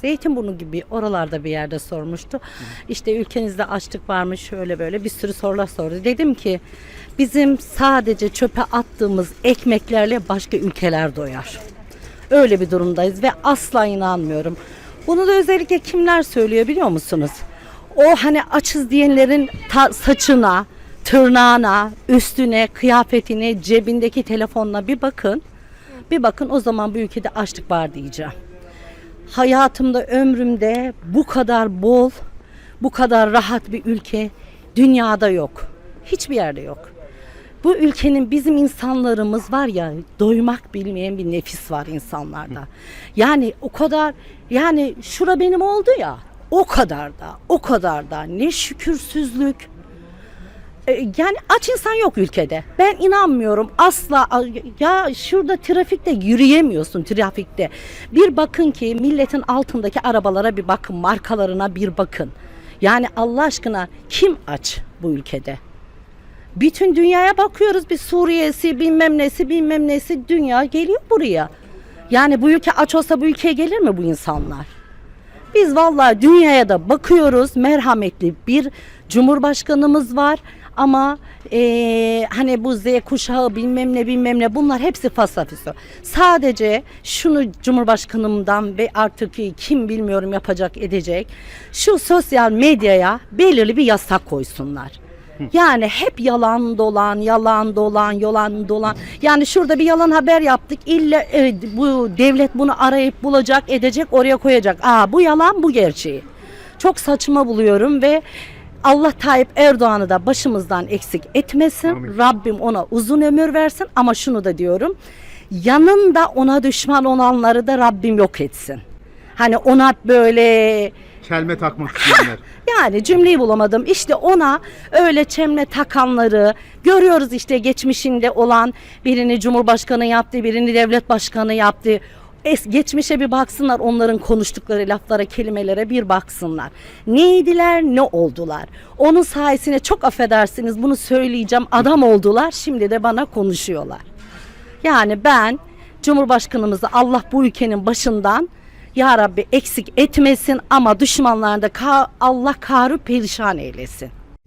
Zeytinburnu gibi oralarda bir yerde sormuştu. İşte ülkenizde açlık varmış şöyle böyle bir sürü sorular sordu. Dedim ki bizim sadece çöpe attığımız ekmeklerle başka ülkeler doyar. Öyle bir durumdayız ve asla inanmıyorum. Bunu da özellikle kimler söylüyor biliyor musunuz? O hani açız diyenlerin saçına, tırnağına, üstüne, kıyafetine, cebindeki telefonuna bir bakın. Bir bakın o zaman bu ülkede açlık var diyeceğim. Hayatımda, ömrümde bu kadar bol, bu kadar rahat bir ülke dünyada yok. Hiçbir yerde yok. Bu ülkenin bizim insanlarımız var ya doymak bilmeyen bir nefis var insanlarda. Yani o kadar yani şura benim oldu ya o kadar da o kadar da ne şükürsüzlük. E, Yani aç insan yok ülkede. Ben inanmıyorum asla. Ya şurada trafikte yürüyemiyorsun trafikte. Bir bakın ki milletin altındaki arabalara bir bakın, markalarına bir bakın. Yani Allah aşkına kim aç bu ülkede? Bütün dünyaya bakıyoruz. Bir Suriye'si, bilmem nesi, bilmem nesi dünya geliyor buraya. Yani bu ülke aç olsa bu ülkeye gelir mi bu insanlar? Biz vallahi dünyaya da bakıyoruz. Merhametli bir cumhurbaşkanımız var ama eee, hani bu Z kuşağı bilmem ne bilmem ne bunlar hepsi fasafiso. Sadece şunu cumhurbaşkanımdan ve artık kim bilmiyorum yapacak edecek. Şu sosyal medyaya belirli bir yasak koysunlar. Yani hep yalan dolan, yalan dolan, yalan dolan. Yani şurada bir yalan haber yaptık. İlla evet, bu devlet bunu arayıp bulacak, edecek, oraya koyacak. Aa bu yalan, bu gerçeği. Çok saçma buluyorum ve Allah Tayyip Erdoğan'ı da başımızdan eksik etmesin. Amin. Rabbim ona uzun ömür versin ama şunu da diyorum. Yanında ona düşman olanları da Rabbim yok etsin. Hani ona böyle Çelme takmak isteyenler. yani cümleyi bulamadım. İşte ona öyle çemle takanları görüyoruz işte geçmişinde olan birini cumhurbaşkanı yaptı, birini devlet başkanı yaptı. Es, geçmişe bir baksınlar onların konuştukları laflara, kelimelere bir baksınlar. Neydiler, ne oldular? Onun sayesinde çok affedersiniz bunu söyleyeceğim adam oldular. Şimdi de bana konuşuyorlar. Yani ben Cumhurbaşkanımızı Allah bu ülkenin başından ya Rabbi eksik etmesin ama düşmanlarını da ka- Allah karu perişan eylesin.